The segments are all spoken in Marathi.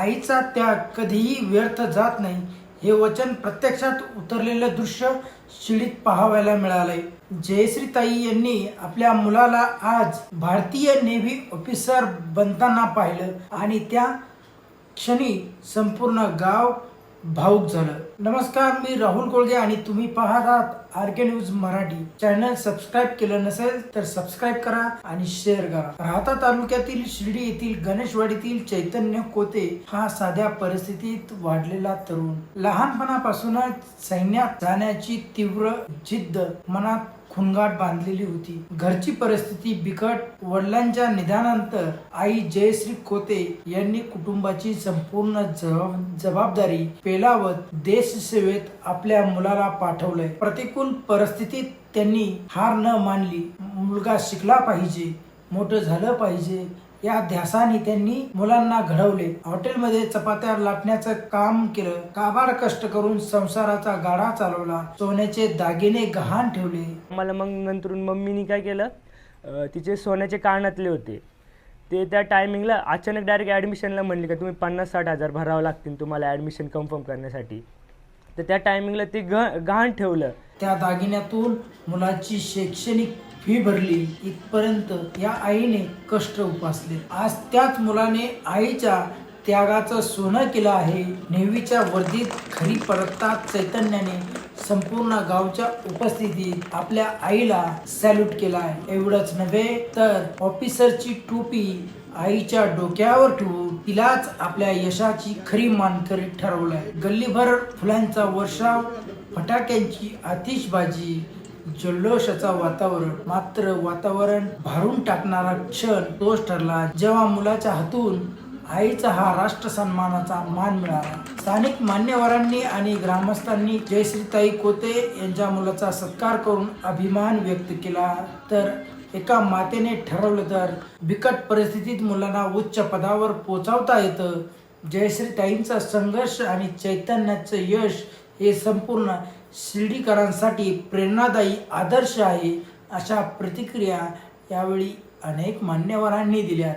आईचा त्याग कधीही व्यर्थ जात नाही. हे वचन प्रत्यक्षात उतरलेलं दृश्य शिडीत पाहावयाला मिळालंय. जयश्रीताई यांनी आपल्या मुलाला आज भारतीय नेव्ही ऑफिसर बनताना पाहिलं आणि त्या क्षणी संपूर्ण गाव भाऊक झालं. नमस्कार मी राहुल कोळगे आणि तुम्ही पाहत आहात R K news Marathi. Channel subscribe केलं नसेल तर सबस्क्राईब करा आणि शेअर करा. राहता तालुक्यातील शिर्डी येथील गणेशवाडीतील चैतन्य कोते हा साध्या परिस्थितीत वाढलेला तरुण. लहानपणापासूनच सैन्यात जाण्याची तीव्र जिद्द मनात खुणगाट बांधलेली होती. घरची परिस्थिती बिकट. वडिलांच्या निधनानंतर आई जयश्री खोते यांनी कुटुंबाची संपूर्ण जबाब- जबाबदारी पेलावत देश सेवेत आपल्या मुलाला पाठवलंय. प्रतिकूल परिस्थितीत त्यांनी हार न मानली. मुलगा शिकला पाहिजे. मोठं झालं पाहिजे. या ध्यासाने त्यांनी मुलांना घडवले. हॉटेलमध्ये चपात्या लाटण्याचं काम केलं. काबाड कष्ट करून संसाराचा गाडा चालवला. सोन्याचे दागिने गहाण ठेवले. मला मग नंतरून मम्मीनी काय केलं? अं, तिचे सोन्याचे कानातले होते. ते त्या टायमिंगला अचानक डायरेक्ट ॲडमिशनला म्हणले का तुम्ही पन्नास साठ हजार भरावं लागतील तुम्हाला ॲडमिशन कन्फर्म करण्यासाठी. तर त्या टायमिंगला ते गहाण ठेवलं. त्या दागिन्यातून मुलाची शैक्षणिक फी भरली इथपर्यंत या आईने कष्ट उपासले. आज त्याच मुलाने आईच्या त्यागाचं सोनं केलं आहे. नेहमीच्या वर्दीत खरी परतात चैतन्याने संपूर्ण गावच्या उपस्थितीत आपल्या आईला सॅल्यूट केला आहे. एवढंच नव्हे तर ऑफिसरची टोपी आईच्या डोक्यावर ठेवून तिलाच आपल्या यशाची खरी मानकरी ठरवलंय. गल्लीभर फुलांचा वर्षाव फटाक्यांची आतिषबाजी जल्लोषाचा वातावरण मात्र वातावरण भारून टाकणारा क्षण तोच ठरला जेव्हा मुलाच्या हातून आईचा हा राष्ट्र सन्मानाचा मान मिळाला. स्थानिक मान्यवरांनी आणि ग्रामस्थांनी जयश्रीताई कोते यांच्या मुलाचा सत्कार करून अभिमान व्यक्त केला. तर एका मातेने ठरवलं तर बिकट परिस्थितीत मुलांना उच्च पदावर पोचावता येतं. जयश्रीताईंचा संघर्ष आणि चैतन्याचं यश हे संपूर्ण शिर्डीकरांसाठी प्रेरणादायी आदर्श आहे अशा प्रतिक्रिया यावेळी अनेक मान्यवरांनी दिल्या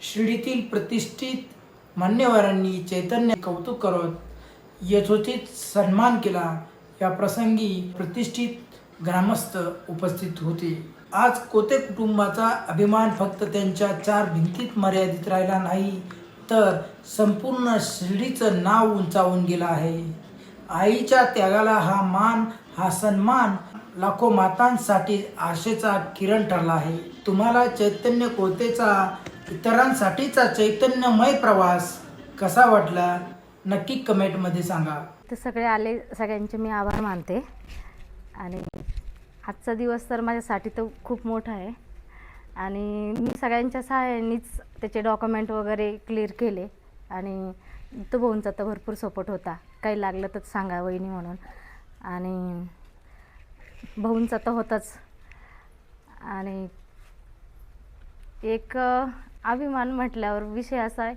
शिर्डीतील प्रतिष्ठित मान्यवरांनी चैतन्य कौतुक करत यथोचित सन्मान केला. या प्रसंगी प्रतिष्ठित ग्रामस्थ उपस्थित होते. आज कोते कुटुंबाचा अभिमान फक्त त्यांच्या चार भिंतीत मर्यादित राहिला नाही तर संपूर्ण शिर्डीचं नाव उंचावून गेलं आहे. आईच्या त्यागाला हा मान हा सन्मान लाखो मातांसाठी आशेचा किरण ठरला आहे. तुम्हाला चैतन्य कोतेचा इतरांसाठीचा चैतन्यमय प्रवास कसा वाटला? नक्की कमेंटमध्ये सांगा. ते सगळे आले सगळ्यांचे मी आभार मानते. आणि आजचा दिवस तर माझ्यासाठी तर खूप मोठा आहे. आणि मी सगळ्यांच्या सहाय्यानेच त्याचे डॉक्युमेंट वगैरे क्लिअर केले. आणि तो भाऊंचा तर भरपूर सपोर्ट होता. काही लागलं तर सांगा वहिनी म्हणून. आणि भाऊंचा तर होताच. आणि एक अभिमान म्हटल्यावर विषय असा आहे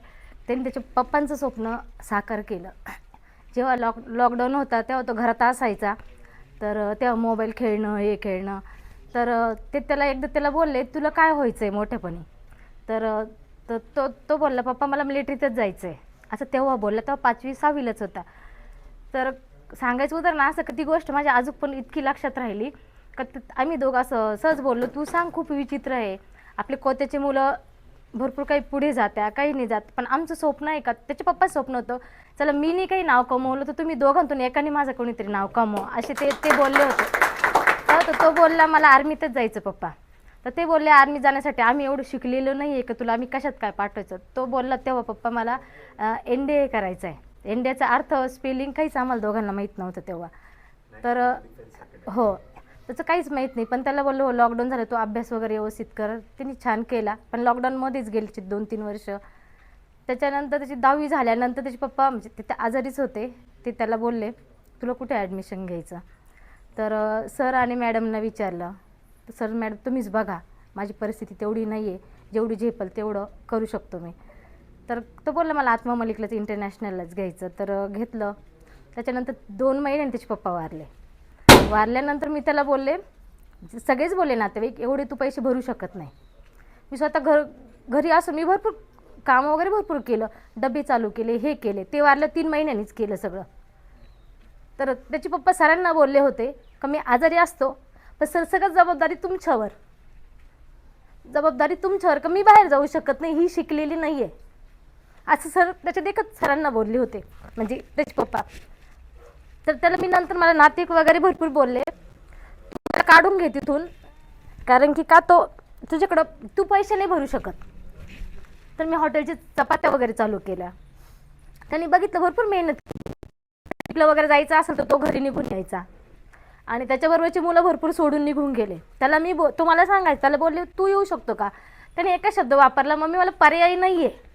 त्यांनी त्याच्या पप्पांचं स्वप्न साकार केलं. जेव्हा लॉक लॉकडाऊन होता तेव्हा तो घरात असायचा. तर तेव्हा मोबाईल खेळणं हे खेळणं. तर ते त्याला एकदा त्याला बोलले तुला काय व्हायचं आहे मोठेपणी? तर तर तो तो बोलला पप्पा मला मिलिटरीतच जायचं आहे असं तेव्हा बोलला तेव्हा पाचवी सहावीलाच होता. तर सांगायचं उदाहरण असं का ती गोष्ट माझ्या अजून पण इतकी लक्षात राहिली का त- आम्ही दोघं असं सहज बोललो तू सांग खूप विचित्र आहे. आपले कोत्याचे मुलं भरपूर काही पुढे जात्या काही नाही जात पण आमचं स्वप्न आहे का? त्याच्या पप्पा स्वप्न होतं चला मी नाही काही नाव कमवलं तर तुम्ही दोघांतून एकाने माझं कोणीतरी नाव कमव. असे ते ते बोलले होते. तर तो बोलला मला आर्मीतच जायचं पप्पा. तर ते बोलले आर्मी जाण्यासाठी आम्ही एवढं शिकलेलो नाही आहे का तुला? आम्ही कशात काय पाठवायचं? तो बोलला तेव्हा पप्पा मला एन डी ए करायचं आहे एन डी एचा अर्थ स्पेलिंग काहीच आम्हाला दोघांना माहीत नव्हतं तेव्हा. तर हो त्याचं काहीच माहीत नाही. पण त्याला बोललो हो, लॉकडाऊन झालं तो अभ्यास वगैरे व्यवस्थित कर. त्यांनी छान केला. पण लॉकडाऊनमध्येच गेले दोन तीन वर्ष. त्याच्यानंतर त्याची दहावी झाल्यानंतर त्याचे पप्पा म्हणजे तिथे आजारीच होते ते त्याला बोलले तुला कुठे ॲडमिशन घ्यायचं? तर सर आणि मॅडमना विचारलं. तर सर मॅडम तुम्हीच बघा. माझी परिस्थिती तेवढी नाही आहे जेवढी झेपल तेवढं करू शकतो मी. तर तो बोलला मला आत्मा मलिकलाच इंटरनॅशनललाच घ्यायचं. तर घेतलं. त्याच्यानंतर दोन महिन्याने त्याचे पप्पा वारले. वारल्यानंतर मी त्याला बोलले सगळेच बोलले नातेवाईक एवढे तू पैसे भरू शकत नाही. मी स्वतः घर घरी असून मी भरपूर काम वगैरे भरपूर केलं. डबे चालू केले हे केले. ते वारलं तीन महिन्यांनीच केलं सगळं. तर त्याचे पप्पा सरांना बोलले होते का मी आजारी असतो. पण सर सगळं जबाबदारी तुमच्यावर. जबाबदारी तुमच्यावर का मी बाहेर जाऊ शकत नाही ही शिकलेली नाही आहे असं सर त्याच्या देखत सरांना बोलले होते म्हणजे त्याचे पप्पा. तर त्याला मी नंतर मला नातेक वगैरे भरपूर बोलले. त्याला काढून घे तिथून कारण की का तो तुझ्याकडं तू पैसे नाही भरू शकत. तर मी हॉटेलची चपात्या वगैरे चालू केल्या. त्यांनी बघितलं भरपूर मेहनत वगैरे जायचं असेल तर तो घरी निघून यायचा. आणि त्याच्याबरोबरची मुलं भरपूर सोडून निघून गेले. त्याला मी बो तुम्हाला सांगायचं त्याला बोलले तू येऊ शकतो का? त्याने एकच शब्द वापरला मम्मी मला पर्यायी नाही आहे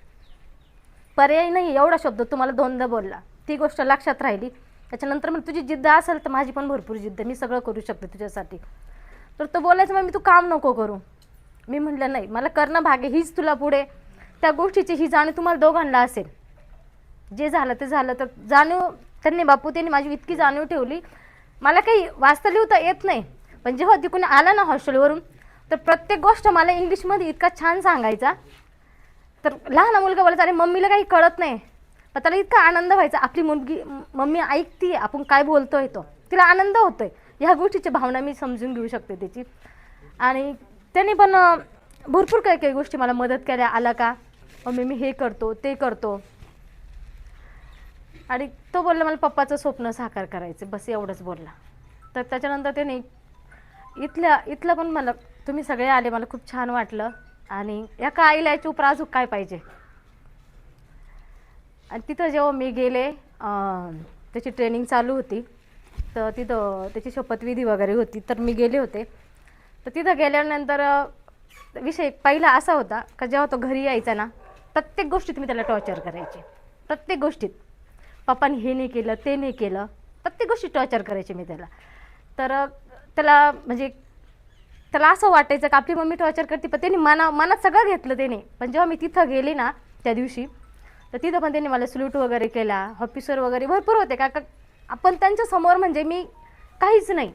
पर्याय नाही एवढा शब्द तुम्हाला दोनदा बोलला. ती गोष्ट लक्षात राहिली. त्याच्यानंतर मग तुझी जिद्द असेल तर माझी पण भरपूर जिद्द मी सगळं करू शकते तुझ्यासाठी. तर तो बोलायचं मग मी तू काम नको करू. मी म्हटलं नाही मला करणं भाग आहे हीच तुला पुढे. त्या गोष्टीची ही जाणीव तुम्हाला दोघांना असेल. जे झालं ते झालं तर जाणीव त्यांनी बापू त्यांनी माझी इतकी जाणीव ठेवली मला काही वाचता लिहिता येत नाही. पण जेव्हा तिकडून आला ना हॉस्टेलवरून तर प्रत्येक गोष्ट मला इंग्लिशमध्ये इतका छान सांगायचा. तर लहान मुलगा बोलायचा अरे मम्मीला काही कळत नाही. पण त्याला इतका आनंद व्हायचा आपली मुलगी मम्मी ऐकते आपण काय बोलतोय तो. तिला आनंद होतोय. ह्या गोष्टीची भावना मी समजून घेऊ शकते त्याची आणि त्याने पण भरपूर काही काही गोष्टी मला मदत केल्या. आला का? मम्मी मी हे करतो ते करतो. आणि तो बोलला मला पप्पाचं स्वप्न साकार करायचं बस एवढंच बोलला. तर त्याच्यानंतर त्याने इथल्या इथलं पण मला तुम्ही सगळे आले मला खूप छान वाटलं. आणि एका आईला याच्या उपरा अजून काय पाहिजे? आणि तिथं जेव्हा मी गेले त्याची ट्रेनिंग चालू होती तर तिथं त्याची शपथविधी वगैरे होती तर मी गेले होते. तर तिथं गेल्यानंतर विषय पहिला असा होता का जेव्हा तो घरी यायचा ना प्रत्येक गोष्टीत मी त्याला टॉर्चर करायचे. प्रत्येक गोष्टीत. पप्पाने हे नाही केलं ते नाही केलं. प्रत्येक गोष्टी टॉर्चर करायची मी त्याला. तर त्याला म्हणजे त्याला असं वाटायचं का आपली मम्मी टॉर्चर करते पण त्यांनी मना मनात सगळं घेतलं त्याने. पण जेव्हा मी तिथं गेले ना त्या दिवशी तर तिथं पण त्यांनी मला सल्यूट वगैरे केला ऑफिसर वगैरे भरपूर होते. का का आपण त्यांच्यासमोर म्हणजे मी काहीच नाही.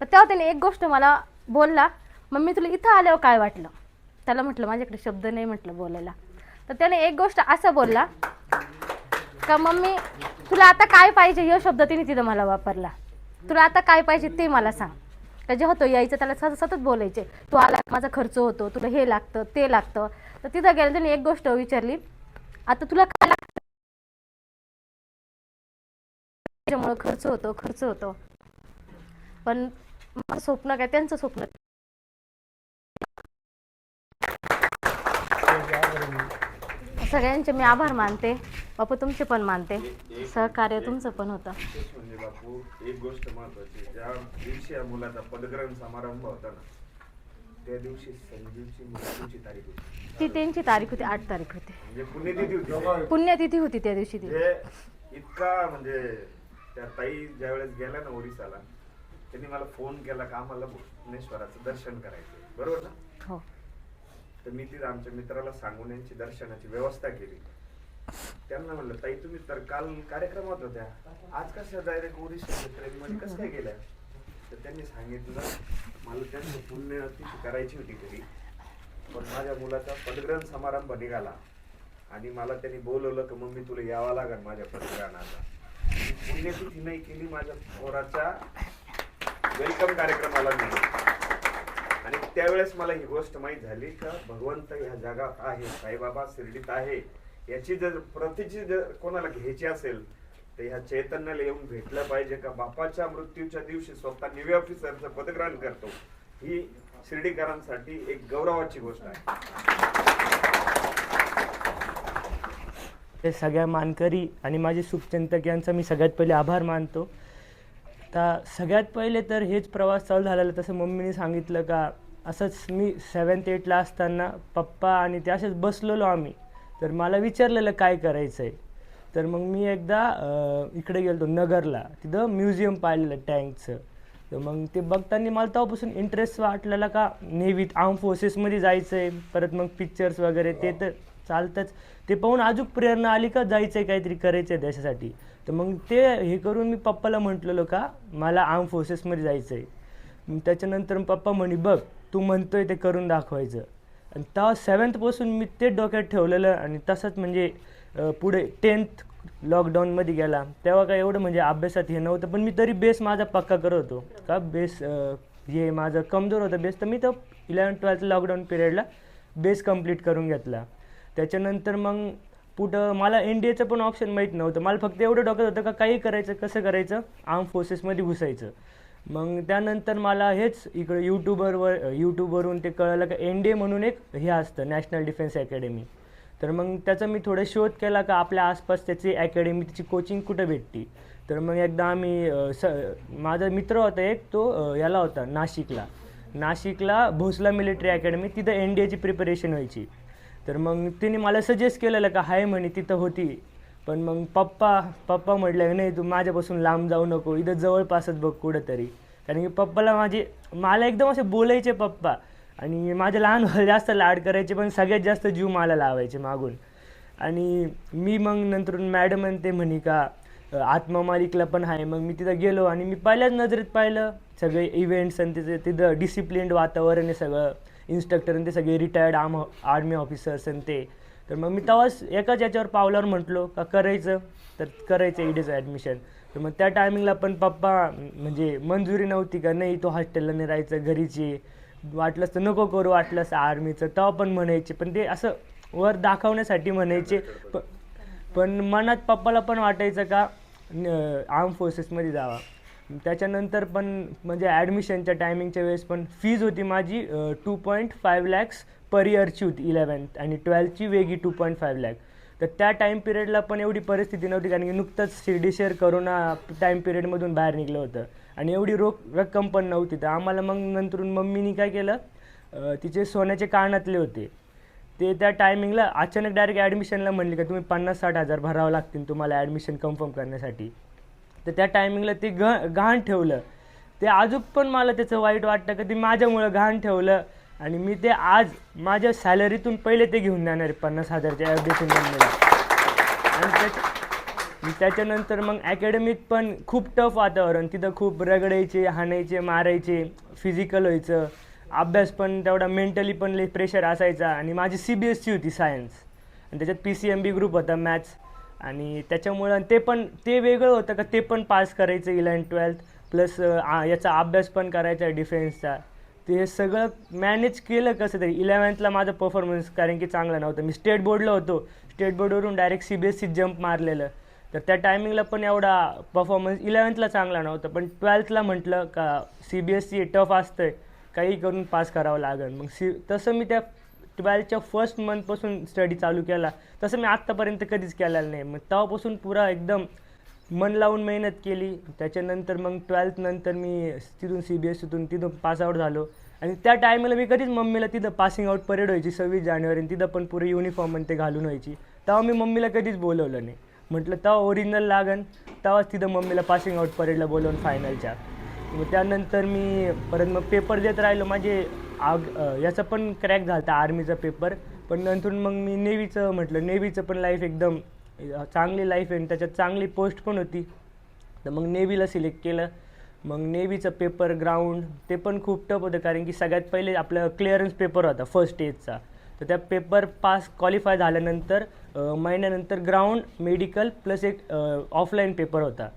पण तेव्हा त्याने एक गोष्ट मला बोलला मम्मी तुला इथं आल्यावर काय वाटलं? त्याला म्हटलं माझ्याकडे शब्द नाही म्हटलं बोलायला. तर त्याने एक गोष्ट असं बोलला का मम्मी तुला आता काय पाहिजे? या शब्द तिने तिथं मला वापरला. तुला आता काय पाहिजे ते मला सांग. का जे होतो यायचं त्याला सतत सतत बोलायचे. तू आला माझा खर्च होतो तुला हे लागतं ते लागतं. तर तिथं गेलं त्याने एक गोष्ट विचारली. आता तुला काय लागतं? त्याच्यामुळं खर्च होतो खर्च होतो. पण माझं स्वप्न काय त्यांचं स्वप्न सगळ्यांचे मी आभार मानते. बापू तुमचे पण मानते. सहकार्य तुमचं पण होतं. म्हणजे बापू एक गोष्ट महत्वाची ज्या दिवशी या मुलाचा पदग्रहण समारंभ होता ना त्या दिवशी संजीवची मृत्यूची तारीख होती. ती त्यांची तारीख होती आठ तारीख होती. म्हणजे पुण्यतिथी होती. पुण्यतिथी होती त्या दिवशी ती. म्हणजे इतका म्हणजे त्या ताई ज्यावेळेस गेल्या ना ओरिसाला त्यांनी मला फोन केला का आम्हाला भुवनेश्वराचं दर्शन करायचं. बरोबर ना? हो. तर मी तिथं आमच्या मित्राला सांगून यांची दर्शनाची व्यवस्था केली. त्यांना म्हणलं ताई तुम्ही तर काल कार्यक्रमात होत्या. आज कसं डायरेक्ट ओडिशा ट्रेन मध्ये कसं काय गेल्या? तर त्यांनी सांगितलं मला त्यांचं पुण्यतिथी करायची होती घरी. पण माझ्या मुलाचा पदग्रहण समारंभ निघाला. आणि मला त्यांनी बोलवलं की मम्मी तुला यावं लागेल माझ्या पदग्रहणाचा मी पुण्यतिथी नाही केली माझ्या पोराच्या वेलकम कार्यक्रमाला नाही त्यावेळेस मला ही गोष्ट माहीत झाली का भगवंत ह्या जगात आहे साईबाबा शिर्डीत आहे. याची जर प्रतीची जर कोणाला घ्यायची असेल तर ह्या चैतन्याला येऊन भेटलं पाहिजे का? बापाच्या मृत्यूच्या दिवशी स्वतः निवे ऑफिसरचं पदग्रहण करतो. ही शिर्डीकरांसाठी एक गौरवाची गोष्ट आहे. ते सगळ्या मानकरी आणि माझे सुखचिंतक यांचा मी सगळ्यात पहिले आभार मानतो. तर सगळ्यात पहिले तर हेच प्रवास चालू झालेला तसं मम्मीने सांगितलं का असंच मी सेवन्थ एटला असताना पप्पा आणि ते असेच बसलेलो आम्ही. तर मला विचारलेलं काय करायचं आहे तर मग मी एकदा इकडे गेलो नगरला. तिथं म्युझियम पाहिलेलं टँकचं. तर मग ते बघताना मला तेव्हापासून इंटरेस्ट वाटलेला का नेव्हीत आर्म फोर्सेसमध्ये जायचं आहे परत मग पिक्चर्स वगैरे ते तर चालतंच. ते पाहून अजून प्रेरणा आली का जायचं आहे काहीतरी करायचं आहे देशासाठी. तर मग ते हे करून मी पप्पाला म्हटलेलो का मला आर्म फोर्सेसमध्ये जायचं आहे त्याच्यानंतर मग पप्पा म्हणे बघ तू म्हणतोय ते करून दाखवायचं. आणि तेव्हा सेवन्थपासून मी ते डोक्यात ठेवलेलं आणि तसंच म्हणजे पुढे टेन्थ लॉकडाऊनमध्ये गेला. तेव्हा काय एवढं म्हणजे अभ्यासात हे नव्हतं पण मी तरी बेस माझा पक्का करत होतो. का बेस हे माझं कमजोर होतं बेस तर मी तर इलेवन ट्वेल्थ लॉकडाऊन पिरियडला बेस कंप्लीट करून घेतला. त्याच्यानंतर मग पुढं मला एन डी एचं पण ऑप्शन माहीत नव्हतं. मला फक्त एवढं डोक्यात होतं का काही करायचं कसं करायचं आर्म फोर्सेसमध्ये घुसायचं. मग त्यानंतर मला हेच इकडं यूट्यूबरवर यूट्यूबवरून ते कळलं का एन डी ए म्हणून एक हे असतं नॅशनल डिफेन्स अकॅडमी तर मग त्याचा मी थोडं शोध केला का आपल्या आसपास त्याची अकॅडमी त्याची कोचिंग कुठं भेटती? तर मग एकदा आम्ही स माझा मित्र होता एक तो याला होता नाशिकला. नाशिकला भोसला मिलिटरी अकॅडमी तिथं एन डी एची प्रिपरेशन व्हायची. तर मग तिने मला सजेस्ट केलेलं का हाय म्हणे तिथं होती पण मग पप्पा पप्पा म्हटलं नाही तू माझ्यापासून लांब जाऊ नको. इथं जवळपासच बघ कुठंतरी. कारण की पप्पाला माझे मला एकदम असे बोलायचे पप्पा. आणि माझ्या लहान जास्त लाड करायचे पण सगळ्यात जास्त जीव मला लावायचे मागून. आणि मी मग नंतर मॅडम ते म्हणे का अ, मालिकला पण आहे. मग मी तिथं गेलो आणि मी पहिल्याच नजरेत पाहिलं सगळे इव्हेंट्स आणि तिथे तिथं डिसिप्लिन्ड वातावरण आहे सगळं. इन्स्ट्रक्टर आणि ते सगळे रिटायर्ड आर्म आर्मी ऑफिसर्स आणि ते. तर मग मी तेव्हाच एकाच याच्यावर पावलावर म्हटलो का करायचं? तर करायचं इडेचं ॲडमिशन तर मग त्या टायमिंगला पण पप्पा म्हणजे मंजुरी नव्हती का? नाही तो हॉस्टेलला नाही राहायचं घरीची वाटलंच तर नको करू वाटलंच आर्मीचं तेव्हा पण म्हणायचे पण ते असं वर दाखवण्यासाठी म्हणायचे. प पण मनात पप्पाला पण वाटायचं का आर्म फोर्सेसमध्ये जावा. त्याच्यानंतर पण म्हणजे ॲडमिशनच्या टायमिंगच्या वेळेस पण फीज होती माझी two point five lakhs per इयरची होती इलेवन्थ आणि ट्वेल्थची वेगळी टू पॉईंट फाईव्ह लॅक तर त्या टाईम पिरियडला पण एवढी परिस्थिती नव्हती कारण की नुकतंच शिर्डीशेअर करोना टाईम पिरियडमधून बाहेर निघलं होतं. आणि एवढी रोख रक्कम पण नव्हती. तर आम्हाला मग नंतरून मम्मीनी काय केलं तिचे सोन्याचे कानातले होते. ते त्या टायमिंगला अचानक डायरेक्ट ॲडमिशनला म्हणले का तुम्ही पन्नास साठ हजार भरावं लागतील तुम्हाला ॲडमिशन कन्फर्म करण्यासाठी. तर त्या टायमिंगला ते घ गहाण ठेवलं. ते अजून पण मला त्याचं वाईट वाटतं का ते माझ्यामुळं घाण ठेवलं. आणि मी ते आज माझ्या सॅलरीतून पहिले ते घेऊन जाणार आहे पन्नास हजारच्या ॲडमिशन आणि त्याच्यानंतर मग अकॅडमीत पण खूप टफ वातावरण. तिथं खूप रगडायचे हाणायचे मारायचे फिजिकल व्हायचं. अभ्यास पण तेवढा मेंटली पण लई प्रेशर असायचा. आणि माझी सी बी एस सी होती सायन्स आणि त्याच्यात P C M B group होता मॅथ्स आणि त्याच्यामुळं ते पण ते वेगळं होतं का ते पण पास करायचं इलेवन ट्वेल्थ प्लस याचा अभ्यास पण करायचा डिफेन्सचा ते सगळं मॅनेज केलं कसं तरी. इलेवन्थला माझा परफॉर्मन्स कारण की चांगला नव्हता. मी स्टेट बोर्डला होतो. State बोर्डवरून direct C B S C jump मारलेलं. तर त्या टायमिंगला पण एवढा परफॉर्मन्स इलेवन्थला चांगला नव्हता. पण ट्वेल्थला म्हटलं का C B S C tough असतं काही करून पास करावं लागेल. मग सी तसं मी त्या ट्वेल्थच्या फर्स्ट मंथपासून स्टडी चालू केला. तसं मी आत्तापर्यंत कधीच केलेलं नाही. मग तेव्हापासून पुरा एकदम मन लावून मेहनत केली. त्याच्यानंतर मग ट्वेल्थनंतर मी तिथून सी बी एस सीतून तिथून पासआउट झालो. आणि त्या टायमाला मी कधीच मम्मीला तिथं पासिंग आउट परेड व्हायची सव्वीस जानेवारी तिथं पण पुरे युनिफॉर्म आणि ते घालून व्हायची. तेव्हा मी मम्मीला कधीच बोलवलं नाही. म्हटलं तेव्हा ओरिजिनल लागन. तेव्हाच तिथं मम्मीला पासिंग आउट परेडला बोलवून फायनलच्या मग त्यानंतर मी परत मग पेपर देत राहिलो. माझे आग याचं याचा पण क्रॅक झाला होता आर्मीचा पेपर पण नंतर मग मी नेव्हीचं म्हटलं नेव्हीचं पण लाईफ एकदम चांगली लाईफ आहे आणि त्याच्यात चांगली पोस्ट पण होती. तर मग नेव्हीला सिलेक्ट केलं. मग नेव्हीचं पेपर ग्राउंड ते पण खूप टफ होतं. कारण की सगळ्यात पहिले आपलं क्लिअरन्स पेपर होता फर्स्ट स्टेजचा तर त्या पेपर पास क्वालिफाय झाल्यानंतर महिन्यानंतर ग्राउंड मेडिकल प्लस एक ऑफलाईन पेपर होता.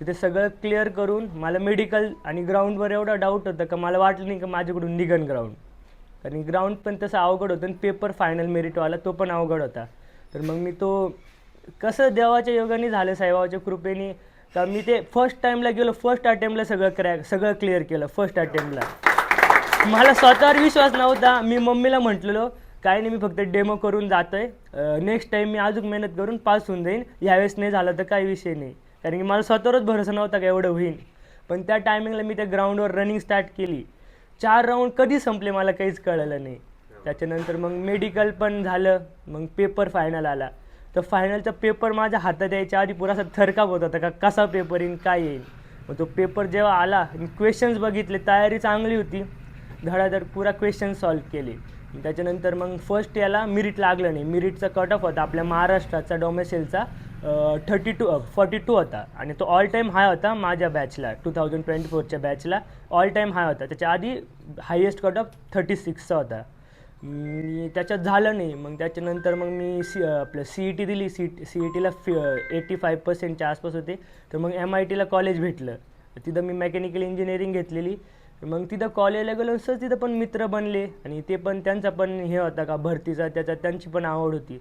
तिथे सगळं क्लिअर करून मला मेडिकल आणि ग्राउंडवर एवढा डाऊट होता का मला वाटलं नाही का माझ्याकडून निघन ग्राउंड कारण ग्राउंड पण तसं अवघड होतं आणि पेपर फायनल मेरिटवाला तो पण अवघड होता. तर मग मी तो कसं देवाच्या योगाने झालं साईबाबाच्या कृपेने? का मी ते फर्स्ट टाईमला गेलो फर्स्ट अटेम्प्टला सगळं क्रॅक सगळं क्लिअर केलं फर्स्ट अटेम्प्टला मला स्वतःवर विश्वास नव्हता. मी मम्मीला म्हटलेलो काय नाही मी फक्त डेमो करून जातो आहे नेक्स्ट टाईम मी अजून मेहनत करून पास होऊन जाईन. ह्यावेळेस नाही झालं तर काही विषय नाही. कारण की मला स्वतःवरच भरोसा नव्हता का एवढं होईल पण त्या टायमिंगला मी त्या ग्राउंडवर रनिंग स्टार्ट केली. चार राऊंड कधी संपले मला काहीच कळलं नाही. त्याच्यानंतर मग मेडिकल पण झालं. मग पेपर फायनल आला. तर फायनलचा पेपर माझ्या हातात यायच्या आधी पुरासा थरकाप होत होता का? कसा पेपर येईन काय येईल मग तो पेपर जेव्हा आला क्वेश्चन्स बघितले तयारी चांगली होती. धडाधड पुरा क्वेश्चन सॉल्व केले. त्याच्यानंतर मग फर्स्ट याला मिरिट लागलं नाही. मिरिटचा कट ऑफ होता आपल्या महाराष्ट्राचा डोमेसेलचा थर्टी टू फॉर्टी टू होता. आणि तो ऑल टाईम हाय होता माझ्या बॅचला टू थाउजंड ट्वेंटी फोरच्या बॅचला ऑल टाईम हाय होता. त्याच्या आधी हायेस्ट कट ऑफ थर्टी सिक्सचा होता. मी त्याच्यात झालं नाही. मग त्याच्यानंतर मग मी सी आपलं सी ई टी दिली. सी सी ई टीला फि एटी फाईव्ह पर्सेंटच्या आसपास होते. तर मग एम आय टीला कॉलेज भेटलं. तिथं मी मेकॅनिकल इंजिनिअरिंग घेतलेली. मग तिथं कॉलेजला गेलो सहज तिथं पण मित्र बनले. आणि ते पण त्यांचा पण हे होता का भरतीचा त्याचा त्यांची पण आवड होती.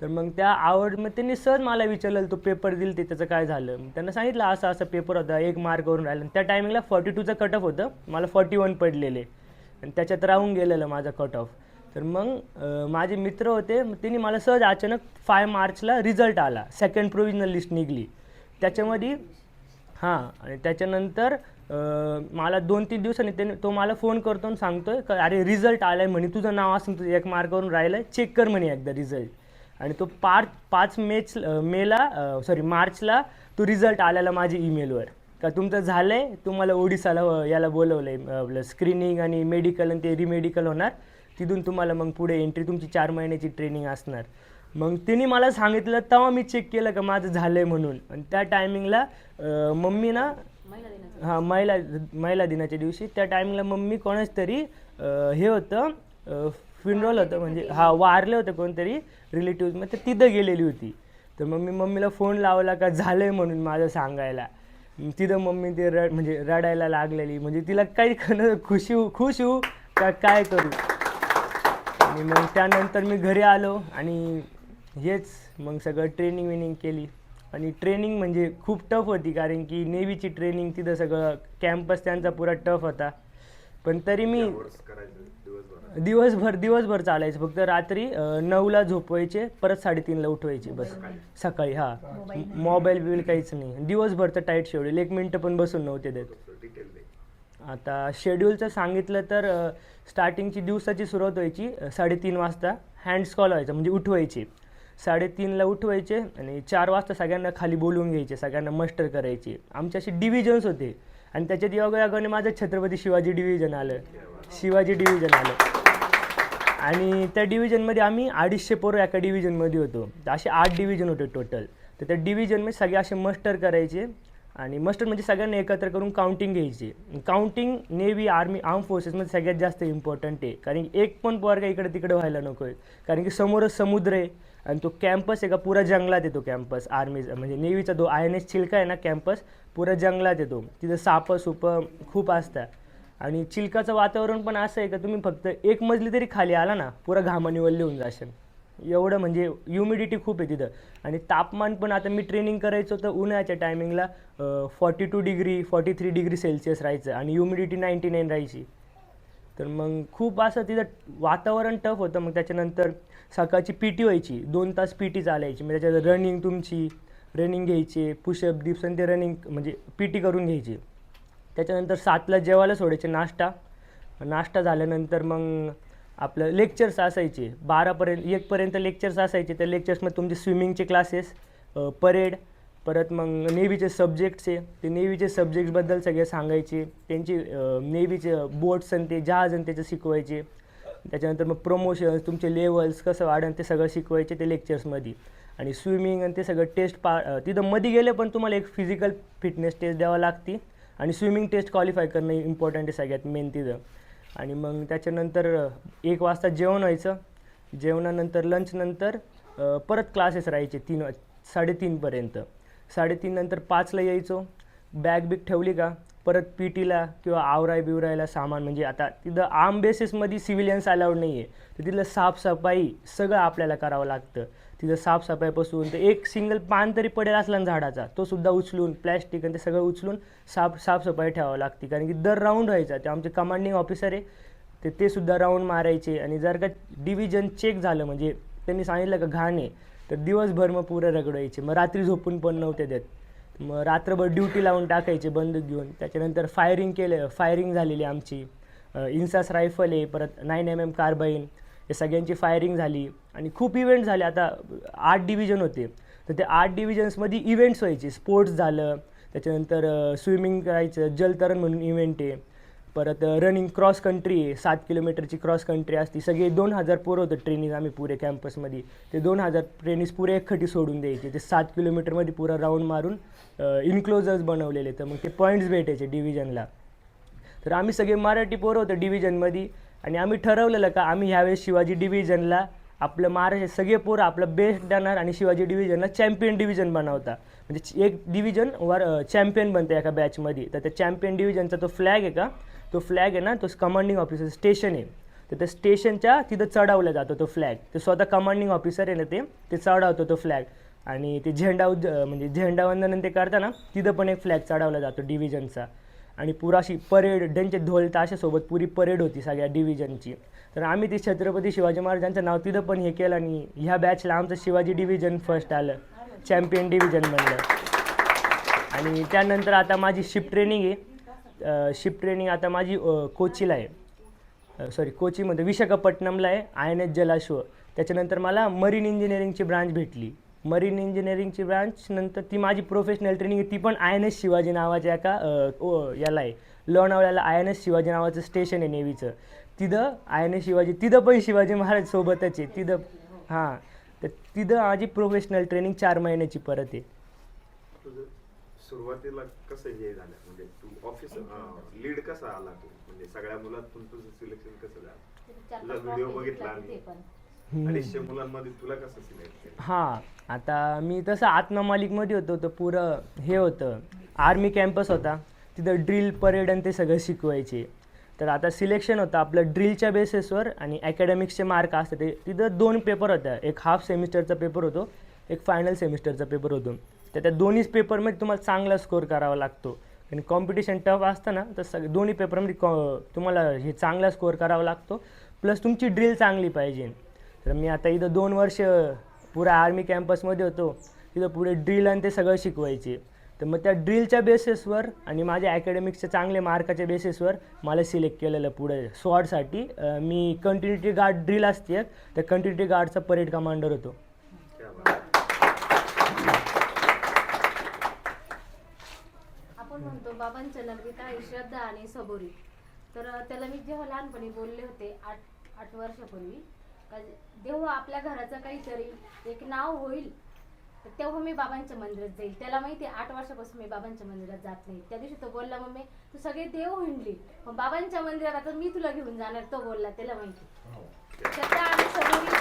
तर मग त्या आवड मग त्यांनी सहज मला विचारलं तो पेपर दिल ते त्याचं काय झालं? मग त्यांना सांगितलं असा असा पेपर होता एक मार्कवरून राहिलं. त्या टायमिंगला फॉर्टी टूचं कट ऑफ होतं. मला फॉर्टी वन पडलेले. आणि त्याच्यात राहून गेलेलं माझा कट ऑफ तर मग माझे मित्र होते मग त्यांनी मला सहज अचानक फाय मार्चला रिझल्ट आला. सेकंड प्रोविजनल लिस्ट निघली. त्याच्यामध्ये हां आणि त्याच्यानंतर मला दोन तीन दिवसांनी त्याने तो मला फोन करतो आणि सांगतोय का अरे रिझल्ट आहे म्हणे तुझं नाव असून तुझं एक मार्कावरून राहिलं चेक कर म्हणे एकदा रिझल्ट आणि तो पाच पाच मेच मेला सॉरी मार्चला तो रिझल्ट आलेला माझ्या ईमेलवर का तुमचं झालं आहे तुम्हाला ओडिसाला याला बोलवलं आहे आपलं स्क्रीनिंग आणि मेडिकल आणि ते रिमेडिकल होणार. तिथून तुम्हाला मग पुढे एंट्री तुमची चार महिन्याची ट्रेनिंग असणार. मग तिने मला सांगितलं तेव्हा मी चेक केलं का माझं झालं आहे म्हणून. आणि त्या टायमिंगला मम्मी ना हां महिला महिला दिनाच्या दिवशी त्या टायमिंगला मम्मी कोणाच तरी हे होतं फिनरॉल होतं म्हणजे हा वारले होते कोणतरी रिलेटिव्ह मग तर तिथं गेलेली होती. तर मग मी मम्मीला फोन लावला का झालं आहे म्हणून माझं सांगायला. तिथं मम्मी ते रड म्हणजे रडायला लागलेली. म्हणजे तिला काही खरं खुशी होऊ खुश होऊ का काय करू? आणि मग त्यानंतर मी घरी आलो आणि हेच मग सगळं ट्रेनिंग विनिंग केली. आणि ट्रेनिंग म्हणजे खूप टफ होती कारण की नेव्हीची ट्रेनिंग तिथं सगळं कॅम्पस त्यांचा पुरा टफ होता. पण तरी मी दिवसभर दिवसभर दिवसभर चालायचं. फक्त रात्री नऊला झोपवायचे परत साडेतीनला उठवायचे बस. सकाळी? हा. मोबाईल बिल काहीच नाही. दिवसभरचं टाईट शेड्यूल एक मिनटं पण बसून नव्हते देत. आता शेड्यूलचं सांगितलं तर स्टार्टिंगची दिवसाची सुरुवात व्हायची साडेतीन वाजता. हँड्स कॉल व्हायचा म्हणजे उठवायचे. साडेतीनला उठवायचे आणि चार वाजता सगळ्यांना खाली बोलवून घ्यायचे सगळ्यांना मस्टर करायचे. आमचे असे डिव्हिजन्स होते. आणि त्याच्यात योगायोगाने माझं छत्रपती शिवाजी डिव्हिजन आलं. शिवाजी डिव्हिजन आलं. आणि त्या डिव्हिजनमध्ये आम्ही अडीचशे पोरं एका डिव्हिजनमध्ये होतो. तर असे आठ डिव्हिजन होते टोटल तर त्या डिव्हिजनमध्ये सगळे असे मस्टर करायचे. आणि मस्टर्ड म्हणजे सगळ्यांना एकत्र करून काउंटिंग घ्यायची. काउंटिंग नेव्ही आर्मी आर्म फोर्सेसमध्ये सगळ्यात जास्त इम्पॉर्टंट आहे. कारण एक पण पोरगा इकडे तिकडे व्हायला नको आहे कारण की समोरच समुद्र आहे आणि तो कॅम्पस आहे का पुरा जंगलात येतो कॅम्पस आर्मीचा म्हणजे नेव्हीचा जो आय एन एस चिल्का आहे ना कॅम्पस पुरा जंगलात येतो. तिथं सापं सुपं खूप असतात. आणि चिलकाचं वातावरण पण असं आहे का तुम्ही फक्त एक मजली तरी खाली आला ना पुरा घामाने वल्ले होऊन जाशाल. एवढं म्हणजे ह्युमिडिटी खूप आहे तिथं. आणि तापमान पण आता मी ट्रेनिंग करायचो होतं उन्हाळ्याच्या टायमिंगला forty two degree forty three degree celsius राहायचं आणि ह्युमिडिटी नाईंटी नाईन राहायची. तर मग खूप असं तिथं वातावरण टफ होतं. मग त्याच्यानंतर सकाळची पी टी व्हायची. दोन तास पी टी चालायची. मग त्याच्यात रनिंग तुमची रनिंग घ्यायची पुशअप डिप्स आणि ते रनिंग म्हणजे पी टी करून घ्यायची. त्याच्यानंतर सातला जेवायला सोडायचे नाश्ता. नाश्ता झाल्यानंतर मग आपलं लेक्चर्स असायचे. बारापर्यंत एकपर्यंत लेक्चर्स असायचे. त्या लेक्चर्समध्ये तुमचे स्विमिंगचे क्लासेस परेड परत मग नेव्हीचे सब्जेक्ट्स आहे. ते नेव्हीचे सब्जेक्ट्सबद्दल सगळे सांगायचे. त्यांची नेव्हीचे बोट्स आणि ते जहाज आणि त्याचं शिकवायचे. त्याच्यानंतर मग प्रमोशन्स तुमचे लेवल्स कसं वाढन ते सगळं शिकवायचे ते लेक्चर्समध्ये आणि स्विमिंग आणि ते सगळं टेस्ट पा तिथं मध्ये गेले पण तुम्हाला एक फिजिकल फिटनेस टेस्ट द्यावं लागते. आणि स्विमिंग टेस्ट क्वालिफाय करणं इम्पॉर्टंट आहे सगळ्यात मेन तिथं. आणि मग त्याच्यानंतर एक वाजता जेवण व्हायचं. जेवणानंतर लंचनंतर परत क्लासेस राहायचे तीन साडेतीनपर्यंत साडेतीन नंतर पाचला यायचो. बॅग बिग ठेवली का? परत पी टीला किंवा आवराय बिवरायला सामान म्हणजे आता तिथं आर्म बेसिसमध्ये सिव्हिलियन्स अलाउड नाही आहे तर तिथलं साफसफाई सगळं आपल्याला करावं लागतं. तिथं साफसफाईपासून तर एक सिंगल पान तरी पडेल असला ना झाडाचा तो सुद्धा उचलून प्लॅस्टिक आणि ते सगळं उचलून साफ साफसफाई ठेवावं लागते. कारण की दर राऊंड व्हायचा. ते आमचे कमांडिंग ऑफिसर आहे. ते ते सुद्धा राऊंड मारायचे. आणि जर का डिव्हिजन चेक झालं म्हणजे त्यांनी सांगितलं का घाण आहे तर दिवसभर मग पुरं रगडायचे. मग रात्री झोपून पण नव्हते देत. मग रात्रभर ड्युटी लावून टाकायचे बंदूक घेऊन. त्याच्यानंतर फायरिंग केलं फायरिंग झालेली आमची. इन्सास रायफल आहे परत नाईन एम एम कार्बाईन या सगळ्यांची फायरिंग झाली. आणि खूप इव्हेंट झाले. आता आठ डिव्हिजन होते. तर ते आठ डिव्हिजन्समध्ये इव्हेंट्स व्हायचे. स्पोर्ट्स झालं त्याच्यानंतर स्विमिंग करायचं जलतरण म्हणून इव्हेंट आहे. परत रनिंग क्रॉस कंट्री आहे. सात किलोमीटरची क्रॉस कंट्री असती. सगळे दोन हजार पोरं होतं ट्रेनिंग आम्ही पुरे कॅम्पसमध्ये ते दोन हजार ट्रेनिस पुरे एकखटी सोडून द्यायचे. ते सात किलोमीटरमध्ये पुरा राऊंड मारून इन्क्लोजर्स बनवलेले तर मग ते पॉईंट्स भेटायचे डिव्हिजनला तर आम्ही सगळे मराठी पोरं होतं डिव्हिजनमध्ये आणि आम्ही ठरवलेलं का आम्ही ह्यावेळेस शिवाजी डिव्हिजनला आपलं महाराष्ट्र सगळे पोरं आपलं बेस्ट देणार आणि शिवाजी डिव्हिजनला चॅम्पियन डिव्हिजन बनवता. म्हणजे एक डिव्हिजन वर चॅम्पियन बनतं एका बॅचमध्ये तर त्या चॅम्पियन डिव्हिजनचा तो फ्लॅग आहे का? तो फ्लॅग आहे ना तो कमांडिंग ऑफिसर स्टेशन आहे. तर त्या स्टेशनच्या तिथं चढवला जातो तो फ्लॅग ते स्वतः कमांडिंग ऑफिसर आहे ना ते ते चढवतो तो फ्लॅग आणि ते झेंडा उद म्हणजे झेंडावंदन ते करताना तिथं पण एक फ्लॅग चढवला जातो डिव्हिजनचा आणि पुराशी परेड त्यांचे ढोल ताशासोबत पुरी परेड होती सगळ्या डिव्हिजनची तर आम्ही ते छत्रपती शिवाजी महाराजांचं नाव तिथं पण हे केलं आणि ह्या बॅचला आमचं शिवाजी डिव्हिजन फर्स्ट आलं. चॅम्पियन डिव्हिजन बनलं आणि त्यानंतर आता माझी शिफ्ट ट्रेनिंग आहे. शिप ट्रेनिंग आता माझी कोचीला आहे. सॉरी कोचीमध्ये विशाखापट्टणमला आहे आय एन एस जलाश्व त्याच्यानंतर मला मरीन इंजिनिअरिंगची ब्रांच भेटली. मरीन इंजिनिअरिंगची ब्रांच नंतर ती माझी प्रोफेशनल ट्रेनिंग आहे. ती पण आय एन एस शिवाजी नावाच्या एका ओ- याला आहे. लोणावळ्याला आय एन एस शिवाजी नावाचं स्टेशन आहे नेव्हीचं. तिथं आय एन एस शिवाजी तिथं पण शिवाजी महाराज सोबतच आहे. तिथं हां. तर तिथं माझी प्रोफेशनल ट्रेनिंग चार महिन्याची परत आहे. सुरुवातीला कसं हे झालं? म्हणजे तू ऑफिस लीड कसा आला तू? म्हणजे सगळ्या मुलातून तुझं सिलेक्शन कसं झालं? तुझा व्हिडिओ बघितला आम्ही. अडीचशे मुलांमध्ये तुला कसं सिलेक्ट केलं? हां आता मी तसं आत्मा मालिकमध्ये होतो तर पुरं हे होतं. आर्मी कॅम्पस होता. तिथं ड्रिल परेड आणि ते सगळं शिकवायचे. तर आता सिलेक्शन होतं आपलं ड्रिलच्या बेसिसवर आणि अकॅडमिक्सचे मार्क असतात. ते तिथं दोन पेपर होत्या. एक हाफ सेमिस्टरचा पेपर होतो एक फायनल सेमिस्टरचा पेपर होतो. तर त्या दोन्हीच पेपरमध्ये तुम्हाला चांगला स्कोर करावा लागतो. आणि कॉम्पिटिशन टफ असतं ना तर सग दोन्ही पेपरमध्ये कॉ तुम्हाला हे चांगला स्कोअर करावा लागतो. प्लस तुमची ड्रिल चांगली पाहिजे. तर मी आता इथं दोन वर्ष पुरा आर्मी कॅम्पसमध्ये होतो. तिथं पुढे ड्रिल आणि ते सगळं शिकवायचे. तर मग त्या ड्रिलच्या बेसिसवर आणि माझ्या अकॅडमिक्सच्या चांगले मार्काच्या बेसिसवर मला सिलेक्ट केलेलं पुढे स्वॉडसाठी मी कंटिन्युटी गार्ड ड्रिल असते त्या कंटिन्युटी गार्डचा परेड कमांडर होतो क्या बात. बाबांच्या नगरीत आहे श्रद्धा आणि सबुरी. तर त्याला मी जेव्हा लहानपणी बोलले होते आठ आठ वर्षापूर्वी जेव्हा आपल्या घराचं काहीतरी एक नाव होईल तर तेव्हा मी बाबांच्या मंदिरात जाईल. त्याला माहिती आहे, आठ वर्षापासून मी बाबांच्या मंदिरात जात नाही. त्या दिवशी तो बोलला मम्मी तू सगळे देव हिंडली मग बाबांच्या मंदिरात आता मी तुला घेऊन जाणार तो बोलला त्याला माहिती श्रद्धा आणि सबुरी